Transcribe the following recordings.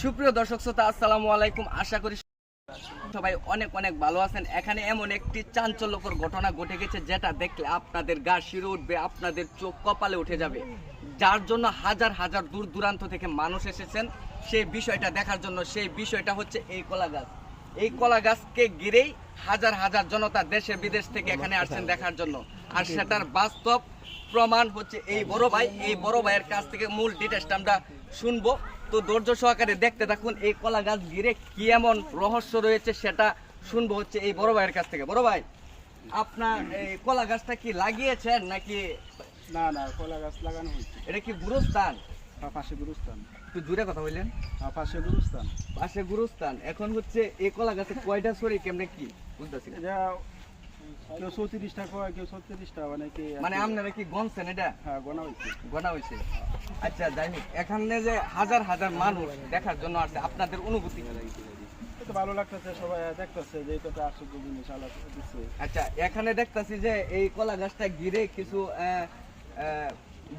সুপ্রিয় দর্শক শ্রোতা, আসসালামু আলাইকুম। আশা করি সবাই অনেক অনেক ভালো আছেন। এখানে এমন একটি চাঞ্চল্যকর ঘটনা ঘটে গেছে যেটা দেখলে আপনাদের গা শিরে উঠবে, আপনাদের চোখ কপালে উঠে যাবে। যার জন্য হাজার হাজার দূর দূরান্ত থেকে মানুষ এসেছেন। সেই বিষয়টা দেখার জন্য, সেই বিষয়টা হচ্ছে এই কলা গাছ। এই কলা গাছকে ঘিরেই হাজার হাজার জনতা দেশে বিদেশ থেকে এখানে আসছেন দেখার জন্য। আর সেটার বাস্তব প্রমাণ হচ্ছে এই বড় ভাই এই বড় ভাইয়ের কাছ থেকে মূল ডিটেলসটা আমরা শুনব। তো ধৈর্য সহকারে দেখতে থাকুন এই কলা গাছ ঘিরে কি এমন রহস্য রয়েছে সেটা শুনব হচ্ছে এই বড় ভাইয়ের কাছ থেকে। বড় ভাই আপনার এই কলা গাছটা কি লাগিয়েছেন নাকি? না না কলা গাছ লাগানো হয়েছে। এটা কি গুরুস্থান? পাশে গুরুস্থান। একটু দূরে কথা বললেন। পাশে গুরুস্থান। পাশে গুরুস্থান। এখন হচ্ছে এই কলা গাছে কয়টা সরি কেমনে কি? বুঝতেছি কেউ চৌত্রিশটা কয় কেউ ছত্রিশটা অনেকে মানে আপনারা কি গনছেন এটা? হ্যাঁ গোনা হয়েছে। গোনা হয়েছে। আচ্ছা যাই হোক এখানে যে হাজার হাজার মানুষ দেখার জন্য আসছে আপনাদের অনুভূতি ভালো লাগতেছে সবাই দেখতেছে যে এটা আশ্চর্য জিনিস আলাদা আচ্ছা এখানে দেখতাছি যে এই কলা গাছটা ঘিরে কিছু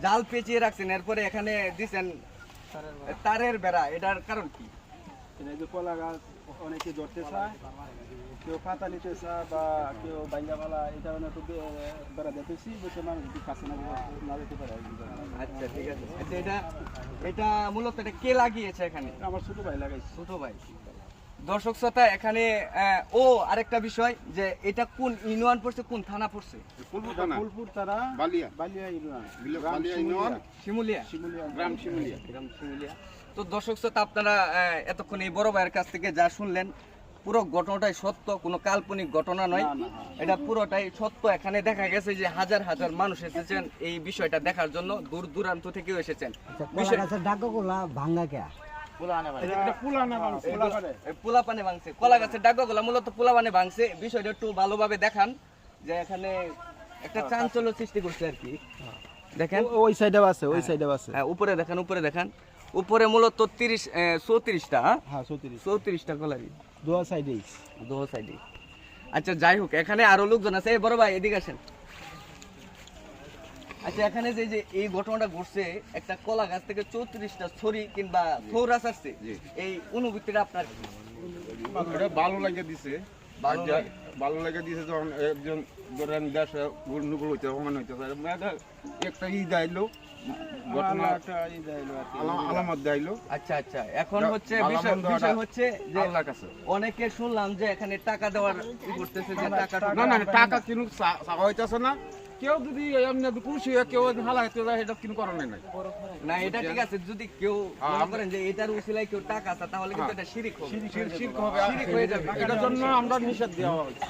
জাল পেঁচিয়ে রাখছেন এরপরে এখানে দিছেন তারের বেড়া এটার কারণ কি? যে কলা গাছ অনেকে ধরতে চায় কেউ পাতা নিতে চায় বা কেউ বাইঙ্গা ভালা এই কারণে তো বেড়া দেখতেছি যাতে মানুষ কাছে না না যেতে পারে আচ্ছা ঠিক আছে। আচ্ছা এটা এটা মূলত এটা কে লাগিয়েছে এখানে? আমার ছোট ভাই লাগাইছে। ছোট ভাই। দর্শক শ্রোতা এখানে আহ, ও আরেকটা বিষয় যে এটা কোন ইউনিয়ন পড়ছে কোন থানা পড়ছে? ফুলপুর থানা। Balia. Baliya union Baliya union. Shimulia? Shimulia. গ্রাম শিমুলিয়া। গ্রাম শিমুলিয়া। তো দর্শক শ্রোতা আপনারা এতক্ষণ এই বড় ভাইয়ের কাছ থেকে যা শুনলেন পুরো ঘটনাটাই সত্য কোনো কাল্পনিক ঘটনা নয়। এটা পুরোটাই সত্য। এখানে দেখা গেছে যে হাজার হাজার মানুষ এসেছেন এই বিষয়টা দেখার জন্য দূর দূরান্ত থেকেও এসেছেন। মানুষ পুলা পানে ভাঙছে। কলা গাছের ডাকগুলা মূলত পোলা পানে ভাঙছে। বিষয়টা একটু ভালোভাবে দেখান যে এখানে একটা চাঞ্চল্য সৃষ্টি করছে আর কি। দেখেন। ওই সাইডে আছে ওই সাইডে আছে। হ্যাঁ উপরে দেখেন উপরে দেখেন। উপরে মূলত তিরিশ চৌত্রিশটা হ্যাঁ? চৌত্রিশ। চৌত্রিশটা কলারি। দোয়া সাইডেই দো সাইডে। আচ্ছা যাই হোক এখানে আরও লোকজন আছে। এই বড় ভাই এদিকে আসেন। আচ্ছা এখানে যে যে এই ঘটনাটা ঘটছে একটা কলা গাছ থেকে চৌত্রিশটা ছড়ি কিংবা থৌরাস আসছে এই অনুভূতিটা আপনার এটা ভালো লাগে দিছে। ভালো লাগে। ভালো লাগে দিছে যখন একজন ধরেন দেশে গন্ডগোল হইতে সমান হইতেছে একটা ই দাইলো আচ্ছা আচ্ছা। এখন হচ্ছে ভালো বিষয় মন্দ বিষয় ওটা হচ্ছে যে আল্লাহর কাছে। অনেকে শুনলাম যে এখানে টাকা দেওয়ার করতেছে যে টাকা হইতেছে না। কেউ যদি এমনি কেউ হালা যায় এটা কিনু করার নাই না এটা ঠিক আছে যদি কেউ হ্যাঁ, মনে করেন যে এটার উসিলায় কেউ টাকা আছে তাহলে কিন্তু এটা শিরিক হবে। শির- শিরক হবে আর শিরিক হয়ে যাবে। এটার জন্য আমরা নিষেধ দেওয়া হয়েছে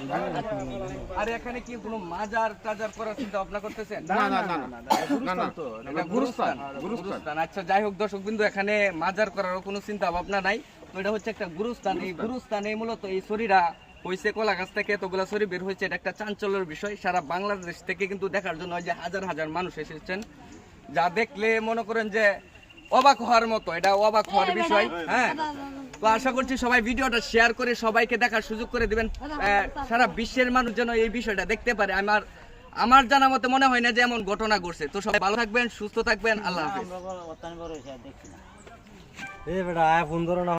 আর এখানে কি কোনো মাজার টাজার করার চিন্তা ভাবনা করতেছেন? না না না না না না গুরুস্থান গুরুস্থান আচ্ছা যাই হোক দর্শক বিন্দু এখানে মাজার করারও কোনো চিন্তা ভাবনা নাই। তো এটা হচ্ছে একটা গুরুস্থান। এই গুরুস্থানে মূলত এই শরীরা হয়েছে কলা গাছ থেকে এতগুলা শরীর বের হয়েছে এটা একটা চাঞ্চল্যের বিষয় সারা বাংলাদেশ থেকে কিন্তু দেখার জন্য ওই যে হাজার হাজার মানুষ এসেছেন যা দেখলে মনে করেন যে অবাক হওয়ার মতো এটা অবাক হওয়ার বিষয় হ্যাঁ তো আশা করছি সবাই ভিডিওটা শেয়ার করে সবাইকে দেখার সুযোগ করে দিবেন সারা বিশ্বের মানুষ যেন এই বিষয়টা দেখতে পারে আমার আমার জানা মতে মনে হয় না যে এমন ঘটনা ঘটছে তো সবাই ভালো থাকবেন সুস্থ থাকবেন আল্লাহ হাফেজ